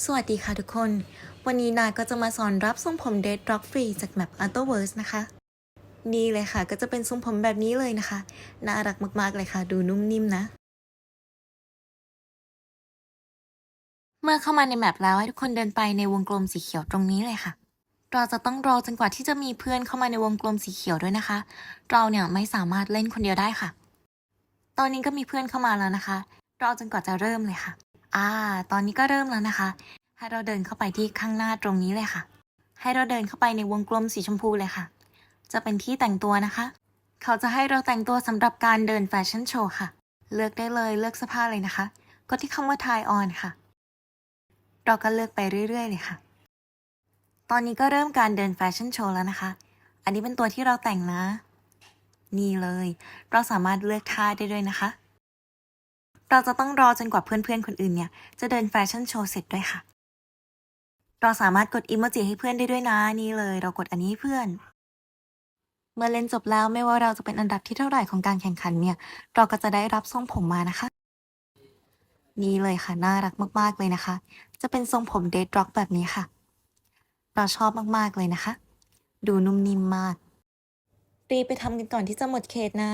สวัสดีค่ะทุกคน วันนี้นาก็จะมาสอนรับทรงผมเด d ร็อกฟรีจากแมป a r t o v e r s e นะคะ นี่เลยค่ะ ก็จะเป็นทรงผมแบบนี้เลยนะคะ น่ารักมากๆเลยค่ะ ดูนุ่มนิ่มนะ เมื่อเข้ามาในแมปแล้วให้ทุกคนเดินไปในวงกลมสีเขียวตรงนี้เลยค่ะ เราจะต้องรอจนกว่าที่จะมีเพื่อนเข้ามาในวงกลมสีเขียวด้วยนะคะ เราเนี่ยไม่สามารถเล่นคนเดียวได้ค่ะ ตอนนี้ก็มีเพื่อนเข้ามาแล้วนะคะ รอจนกว่าจะเริ่มเลยค่ะ อ่า ตอนนี้ก็เริ่มแล้วนะคะ ให้เราเดินเข้าไปที่ข้างหน้าตรงนี้เลยค่ะ ให้เราเดินเข้าไปในวงกลมสีชมพูเลยค่ะ จะเป็นที่แต่งตัวนะคะ เขาจะให้เราแต่งตัวสำหรับการเดินแฟชั่นโชว์ค่ะ เลือกได้เลยเลือกเสื้อผ้าเลยนะคะกดที่คำว่า try on ค่ะ เราก็เลือกไปเรื่อยๆเลยค่ะ ตอนนี้ก็เริ่มการเดินแฟชั่นโชว์แล้วนะคะ อันนี้เป็นตัวที่เราแต่งนะ นี่เลย เราสามารถเลือกท่าได้ด้วยนะคะ เราจะต้องรอจนกว่าเพื่อนๆคนอื่นเนี่ย จะเดินแฟชั่นโชว์เสร็จด้วยค่ะ เราสามารถกดอิโมจิให้เพื่อนได้ด้วยนะนี่เลย เรากดอันนี้ให้เพื่อน เมื่อเล่นจบแล้วไม่ว่าเราจะเป็นอันดับที่เท่าไหร่ของการแข่งขันเนี่ย เราก็จะได้รับทรงผมมานะคะ นี่เลยค่ะน่ารักมากๆเลยนะคะ จะเป็นทรงผมเดดร็อกแบบนี้ค่ะ เราชอบมากๆเลยนะคะ ดูนุ่มนิ่มมากรีบไปทำกันก่อนที่จะหมดเขตนะ